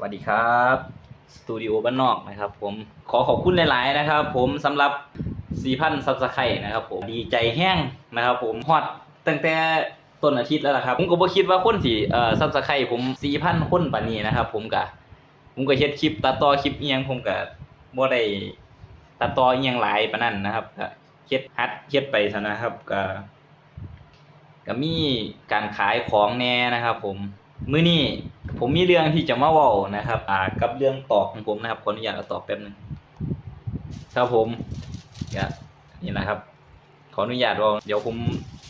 สวัสดีครับสตูดิโอบ้านนอกนะครับ ผมขอขอบคุณหลาย ๆ นะครับ ผมสำหรับ 4,000ซับสไครต์นะครับ ผมดีใจแห้งนะครับ ผมฮอดตั้งแต่ต้นอาทิตย์แล้วละครับ ผมก็บ่คิดว่าคนสิเอ่อซับสไครต์ผม4,000คนปานนี้นะครับ ผมก็ผมก็เฮ็ดคลิปตัดต่อคลิปเอียงผมก็บ่ได้ตัดต่อเอียงหลายปานนั้นนะครับก็เฮ็ดฮัดเฮ็ดไปซะนะครับก็ก็มีการขายของแน่นะครับ ผมมื้อนี้ ผมมีเรื่องที่จะมาเว้านะครับอ่ากับเรื่องตอกของผมนะครับขออนุญาตเอาตอกแป๊บนึงครับผมก็นี่นะครับ ขออนุญาตเว่าเดี๋ยวผม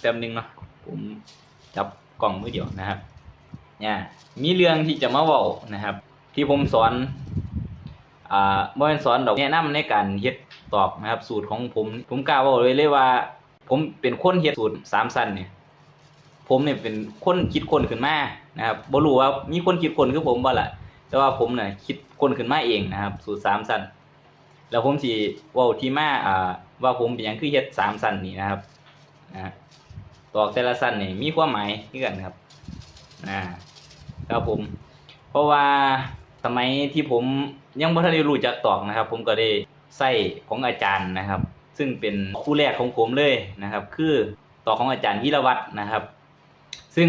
แป๊บนึงเนาะผมจับกล่องมือเดียวนะครับเนี่ยมีเรื่องที่จะมาเว้านะครับ ที่ผมสอนอ่าบ่แม่นสอนดอกแนะนำในการเฮ็ดตอกนะครับ สูตรของผม ผมกล้าเว้าเลยเลยว่า ผมเป็นคนเฮ็ดสูตรสามสั้นเนี่ย ผมเนี่ยเป็นคนคิดคนขึ้นมานะครับบ่รู้ว่ามีคนคิดคนคือผมบ่ล่ะแต่ว่าผมเนี่ยคิดคนขึ้นมาเองนะครับ สูตรสามสั้นแล้วผมสิว้าที่มาอ่าว่าผมเป็นหยังคือเฮ็ดสามสั้นนี่นะครับนะตอกแต่ละสั้นนี่มีความหมายคือกันครับอ่าครับผม เพราะว่าสมัยที่ผมยังบ่ทันได้รู้จักตอกนะครับ ผมก็ได้ใส่ของอาจารย์นะครับ ซึ่งเป็นคู่แรกของผมเลยนะครับ คือตอกของอาจารย์วิรวัฒน์นะครับ ซึ่ง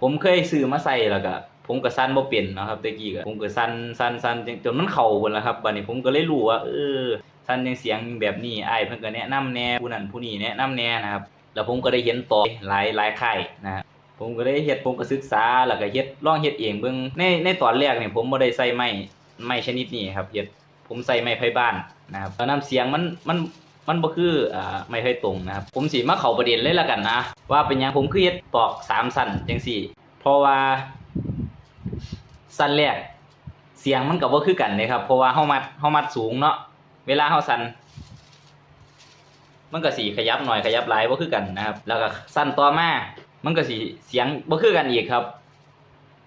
ผมเคยซื้อมาใส่แล้วก็ผมก็สั้นบ่เป็นนะครับตะกี้ก็ผมก็สั้นสั้นสั้นจนมันเข้าหมดแล้วครับบัดนี้ผมก็เลยรู้ว่าเออสั้นจังเสียงแบบนี้ไอ้เพิ่นก็แนะนำแหน่ผู้นั้นผู้นี้แนะนำแหน่นะครับ แล้วผมก็ได้เห็นต่อหลายหลายค่ายนะฮะผมก็ได้เฮ็ดผมก็ศึกษาแล้วก็เฮ็ดลองเฮ็ดเองเบิ่งในในตอนแรกเนี่ยผมบ่ได้ใส่ไม้ไม้ชนิดนี้ครับเฮ็ดผมใส่ไม้ไผ่บ้านนะครับแล้วน้ำเสียงมันมัน มันบ่คืออ่าไม้ไผ่ตรงนะครับ ผมสิมาเข้าประเด็นเลยละกันนะ ว่าเป็นหยังผมคือเฮ็ดตอกสามสั้นจังซี่ เพราะว่าสั้นแรกเสียงมันก็บ่คือกันเลยครับ เพราะว่าเฮามัดเฮามัดสูงเนาะเวลาเฮาสั่นมันก็สีขยับหน่อยขยับหลายบ่คือกันนะครับ แล้วก็สั้นต่อมา มันก็สีเสียงบ่คือกันอีกครับ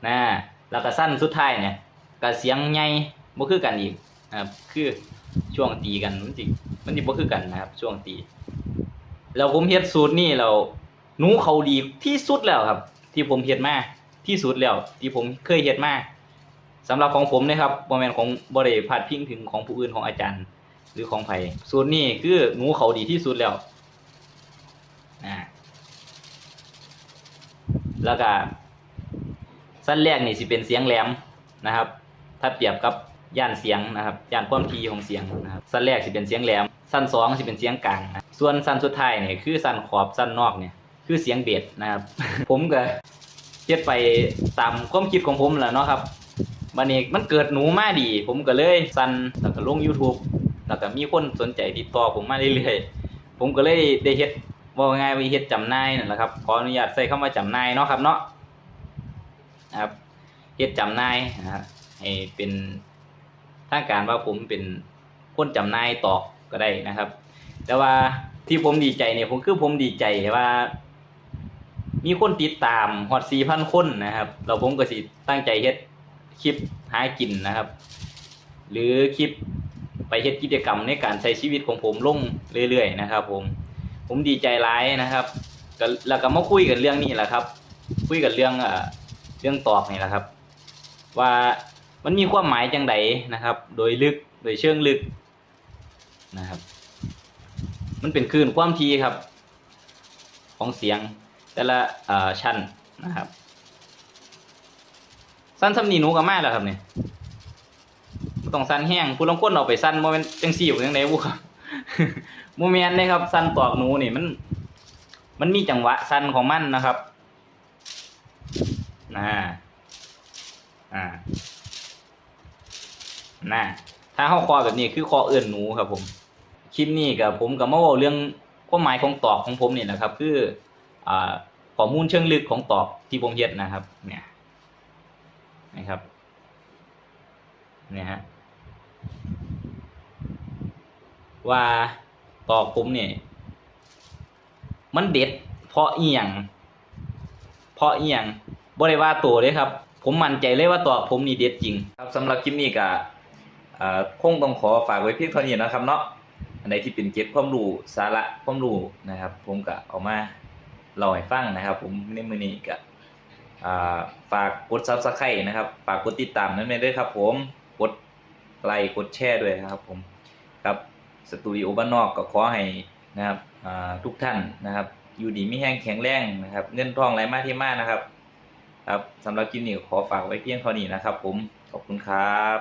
นะแล้วก็สั้นสุดท้ายเนี่ยก็เสียงใหญ่บ่คือกันอีก นะครับคือช่วงตีกันมันสิมันสิบ่คือกันนะครับ ช่วงตีแล้วผมเฮ็ดสูตรนี่แล้วหนูเขาดีที่สุดแล้วครับ ที่ผมเฮ็ดมาที่สุดแล้ว ที่ผมเคยเฮ็ดมาสำหรับของผมนะครับบ่แมนของบ่ได้พาดพิงถึงของผู้อื่นของอาจารย์ หรือของไผสูตรนี้คือหนูเขาดีที่สุดแล้วนะแล้วก็สั้นแรกนี่สิเป็นเสียงแหลมนะครับ ถ้าเปรียบกับ ย่านเสียงนะครับย่านความถี่ของเสียงนะครับสั้นแรกสิเป็นเสียงแหลม สั้นสองสิเป็นเสียงกลางนะส่วนสั้นสุดท้ายเนี่ยคือสั้นขอบสั้นนอกเนี่ยคือเสียงเบสนะครับ ผมก็เฮ็ดไปตามความคิดของผมแหละเนาะครับบัดนี้มันเกิดหนูมาดี ผมก็เลยสั้นแล้วก็ลง YouTube แล้วก็มีคนสนใจติดต่อผมมาเรื่อยๆ ผมก็เลยได้เฮ็ดว่าง่ายว่าเฮ็ดจำนายนั่นแหละครับขออนุญาตใช้คำว่าจำนายเนาะครับเนาะนะครับเฮ็ดจำนายนะครับให้เป็น ทางการว่าผมเป็นคนจำนายตอกก็ได้นะครับ แต่ว่าที่ผมดีใจเนี่ยผมคือผมดีใจว่า มีคนติดตามฮอด4,000คนนะครับแล้วผมก็สิตั้งใจเฮ็ดคลิปหากินนะครับ หรือคลิปไปเฮ็ดกิจกรรมในการใช้ชีวิตของผมลงเรื่อยๆนะครับ ผมผมดีใจร้ายนะครับแล้วก็มาคุยกันเรื่องนี้แหละครับ คุยกันเรื่องเอ่อเรื่องตอกนี่แหละครับ ว่า มันมีความหมายจังไดนะครับ โดยลึกโดยเชิงลึกนะครับ มันเป็นคลื่นความถี่ครับ ของเสียงแต่ละชั้นนะครับ สั้นสำนีหนูกับแมาแล้วครับเนี่ยต้องสั้นแห้งผู้ลางคนเอาไปสั้นบ่แม่นจังซี่บ่จังได๋บ่ครับบ่แม่นเด้ครับสั้นตอกหนูนี่มัน มันมีจังหวะสั้นของมันนะครับน่าอ่า น่าถ้าเฮาคอแบบนี้คือคอเอื้อนหนูครับผมคลิปนี้ก็ผมก็มาเว้าเรื่องความหมายของตอกของผมนี่แหละครับ คืออ่าข้อมูลเชิงลึกของตอกที่ผมเฮ็ดนะครับ เนี่ยนะครับเนี่ยฮะว่าตอกผมเนี่ยมันเด็ด เพราะเอียง เพราะเอียงบ่ได้ว่าตัวเลยครับ ผมมั่นใจเลยว่าตอกผมนี่เด็ดจริง ครับสำหรับคลิปนี้ก็อ่า คงต้องขอฝากไว้เพียงเท่านี้นะครับเนาะอันใดที่เป็นเก็บความรู้สาระความรู้นะครับ ผมก็เอามาเล่าให้ฟังนะครับ ผมในมือนี้ก็ฝากกด Subscribe นะครับ ฝากกดติดตามนั่นเองด้วยครับ ผมกดไลค์กดแชร์ด้วยครับ ผมครับสตูดิโอบ้านนอกก็ขอให้นะครับทุกท่านนะครับ อยู่ดีไมีแห้งแข็งแรงนะครับ เงินทองไหลมาที่มานะครับ ครับสำหรับคลิปนี้ขอฝากไว้เพียงเท่านี้นะครับ ผมขอบคุณครับ